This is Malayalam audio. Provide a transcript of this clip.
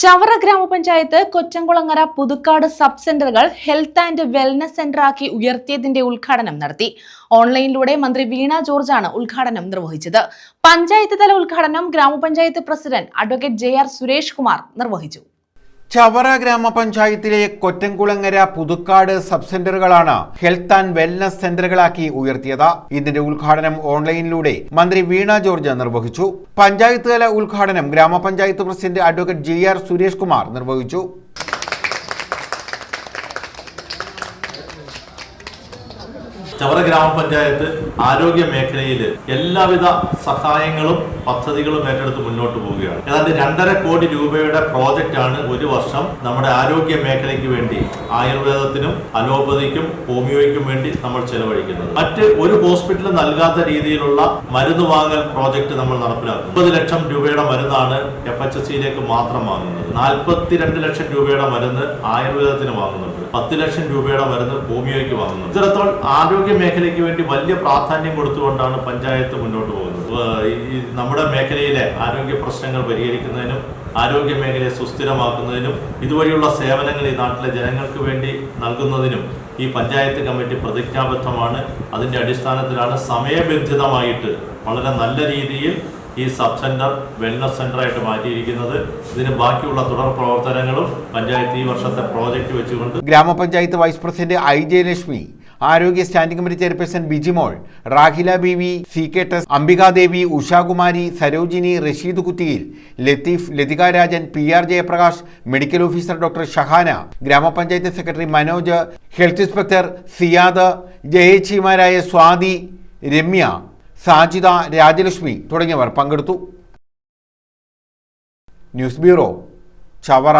ചവറ ഗ്രാമപഞ്ചായത്ത് കൊറ്റംകുളങ്ങര പുതുക്കാട് സബ് സെന്ററുകൾ ഹെൽത്ത് ആൻഡ് വെൽനസ് സെന്റർ ആക്കി ഉയർത്തിയതിന്റെ ഉദ്ഘാടനം നടത്തി. ഓൺലൈനിലൂടെ മന്ത്രി വീണ ജോർജാണ് ഉദ്ഘാടനം നിർവഹിച്ചത്. പഞ്ചായത്ത് തല ഉദ്ഘാടനം ഗ്രാമപഞ്ചായത്ത് president advocate J R Suresh Kumar നിർവഹിച്ചു. ചവറ ഗ്രാമപഞ്ചായത്തിലെ കൊറ്റംകുളങ്ങര പുതുക്കാട് സബ് സെന്ററുകളാണ് ഹെൽത്ത് ആൻഡ് വെൽനസ് സെന്ററുകളാക്കി ഉയർത്തിയത്. ഇതിന്റെ ഉദ്ഘാടനം ഓൺലൈനിലൂടെ മന്ത്രി വീണ ജോർജ് നിർവഹിച്ചു. പഞ്ചായത്ത് തല ഉദ്ഘാടനം ഗ്രാമപഞ്ചായത്ത് president advocate G R Suresh Kumar നിർവഹിച്ചു. ചവറ ഗ്രാമപഞ്ചായത്ത് ആരോഗ്യ മേഖലയിൽ എല്ലാവിധ സഹായങ്ങളും പദ്ധതികളും ഏറ്റെടുത്ത് മുന്നോട്ട് പോവുകയാണ്. ഏതാണ്ട് രണ്ടര കോടി രൂപയുടെ പ്രോജക്റ്റ് ആണ് ഒരു വർഷം നമ്മുടെ ആരോഗ്യ മേഖലയ്ക്ക് വേണ്ടി ആയുർവേദത്തിനും അലോപ്പതിക്കും ഹോമിയോയ്ക്കും വേണ്ടി നമ്മൾ ചെലവഴിക്കുന്നത്. മറ്റ് ഒരു ഹോസ്പിറ്റൽ നൽകാത്ത രീതിയിലുള്ള മരുന്ന് വാങ്ങൽ പ്രോജക്റ്റ് നമ്മൾ നടപ്പിലാക്കും മുപ്പത് ലക്ഷം രൂപയുടെ മരുന്നാണ് എഫ് എച്ച് എസ് സിയിലേക്ക് മാത്രം വാങ്ങുന്നത്. നാൽപ്പത്തിരണ്ട് ലക്ഷം രൂപയുടെ മരുന്ന് ആയുർവേദത്തിന് വാങ്ങുന്നുണ്ട്. പത്ത് ലക്ഷം രൂപയുടെ മരുന്ന് ഹോമിയോയ്ക്ക് വാങ്ങുന്നുണ്ട്. ഇത്തരത്തോളം ആരോഗ്യ മേഖലയ്ക്ക് വേണ്ടി വലിയ പ്രാധാന്യം കൊടുത്തുകൊണ്ടാണ് പഞ്ചായത്ത് മുന്നോട്ട് പോകുന്നത്. നമ്മുടെ മേഖലയിലെ ആരോഗ്യ പ്രശ്നങ്ങൾ പരിഹരിക്കുന്നതിനും ആരോഗ്യ മേഖലയെ സുസ്ഥിരമാക്കുന്നതിനും ഇതുവഴിയുള്ള സേവനങ്ങൾ ഈ നാട്ടിലെ ജനങ്ങൾക്ക് വേണ്ടി നൽകുന്നതിനും ഈ പഞ്ചായത്ത് കമ്മിറ്റി പ്രതിജ്ഞാബദ്ധമാണ്. അതിന്റെ അടിസ്ഥാനത്തിലാണ് സമയബന്ധിതമായിട്ട് വളരെ നല്ല രീതിയിൽ ഈ സബ് സെന്റർ വെൽനസ് സെന്ററായിട്ട് മാറ്റിയിരിക്കുന്നത്. ഇതിന് ബാക്കിയുള്ള തുടർ പ്രവർത്തനങ്ങളും പഞ്ചായത്ത് ഈ വർഷത്തെ പ്രോജക്റ്റ് വെച്ചുകൊണ്ട് ഗ്രാമപഞ്ചായത്ത് വൈസ് പ്രസിഡന്റ് ഐ ജയലക്ഷ്മി ആരോഗ്യ standing committee chairperson Bijimol Rahila V C K Tess Ambikadevi Ushakumari Sarojini Rasheed Kuthiyil Latheef Lathika Rajan P R Jayaprakash medical officer doctor Shahana ഗ്രാമപഞ്ചായത്ത് secretary Manoj health inspector Siyad ജയേച്ചിമാരായ Swathi Ramya Sajida Rajalakshmi തുടങ്ങിയവർ പങ്കെടുത്തു. News bureau Chavara.